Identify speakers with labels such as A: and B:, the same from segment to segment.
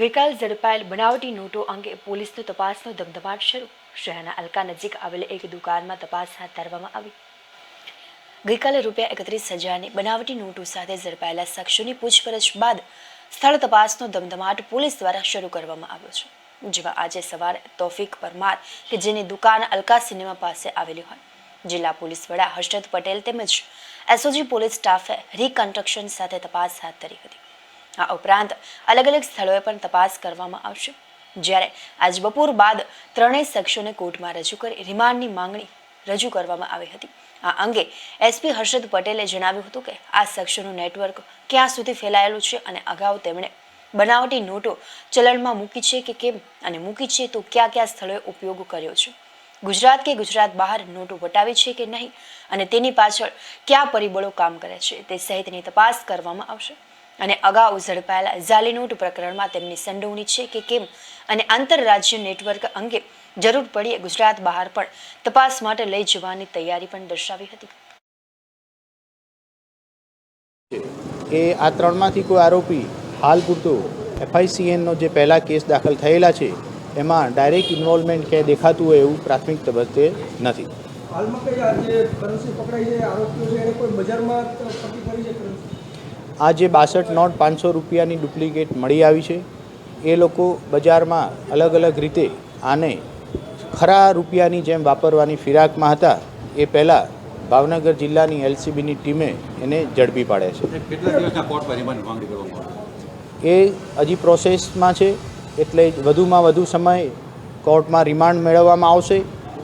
A: ગઈકાલ ઝડપાયેલ બનાવટી નોટો અંગે પોલીસનો તપાસનો ધમધમાટ શરૂ. શહેરના અલકા નજીક આવેલ એક દુકાનમાં તપાસ હાથ ધરવામાં આવી. ગઈકાલે રૂપિયા એકત્રીસ હજારની બનાવટી નોટો સાથે ઝડપાયેલા શખ્સોની પૂછપરછ બાદ સ્થળ તપાસનો ધમધમાટ પોલીસ દ્વારા શરૂ કરવામાં આવ્યો છે, જેમાં આજે સવારે તોફિક પરમાર કે જેની દુકાન અલકા સિનેમા પાસે આવેલી હોય. જિલ્લા પોલીસ વડા હર્ષદ પટેલ તેમજ એસઓજી પોલીસ સ્ટાફે રિકન્સ્ટ્રક્શન સાથે તપાસ હાથ ધરી હતી. આ ઉપરાંત અલગ અલગ સ્થળોએ પણ તપાસ કરવામાં આવશે. જ્યારે આજ બપોર બાદ ત્રણેય શખ્સોને કોર્ટમાં રજૂ કરી રિમાન્ડની માંગણી રજૂ કરવામાં આવી હતી. આ અંગે એસપી હર્ષદ પટેલે જણાવ્યું હતું કે આ શખ્સોનું નેટવર્ક ક્યાં સુધી ફેલાયેલું છે અને અગાઉ તેમણે બનાવટી નોટો ચલણમાં મૂકી છે કે કેમ અને મૂકી છે તો કયા કયા સ્થળોએ ઉપયોગ કર્યો છે. ગુજરાત કે ગુજરાત બહાર નોટો વટાવી છે કે નહીં અને તેની પાછળ કયા પરિબળો કામ કરે છે તે સહિતની તપાસ કરવામાં આવશે. અને અગાઉ ઝડપાયેલા જાલી નોટ પ્રકરણમાં તેમની સંડોવણી છે કે કેમ અને આંતરરાજ્ય નેટવર્ક અંગે જરૂર પડીએ ગુજરાત બહાર પણ તપાસ માટે લઈ જવાની તૈયારી પણ દર્શાવી હતી.
B: એ આ ત્રણમાંથી કોઈ આરોપી હાલ પૂરતો એફઆઈસીએનનો જે પહેલા કેસ દાખલ થયેલા છે એમાં ડાયરેક્ટ ઇન્વોલ્વમેન્ટ ક્યાંય દેખાતું હોય એવું પ્રાથમિક તબક્કે નથી.
C: હાલમાં કઈ આ જે કરન્સી પકડાઈ છે આરોપીઓ છે એને કોઈ બજારમાં પકડી કરી છે કરન્સી?
B: આ જે બાસઠ નોટ પાંચસો રૂપિયાની ડુપ્લિકેટ મળી આવી છે. એ લોકો બજારમાં અલગ અલગ રીતે આને ખરા રૂપિયાની જેમ વાપરવાની ફિરાકમાં હતા. એ પહેલાં ભાવનગર જિલ્લાની એલસીબીની ટીમે એને ઝડપી પાડ્યા છે. એ હજી પ્રોસેસમાં છે એટલે વધુમાં વધુ સમય કોર્ટમાં રિમાન્ડ મેળવવામાં આવશે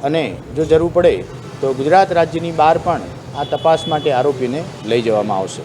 B: અને જો જરૂર પડે તો ગુજરાત રાજ્યની બહાર પણ આ તપાસ માટે આરોપીને લઈ જવામાં આવશે.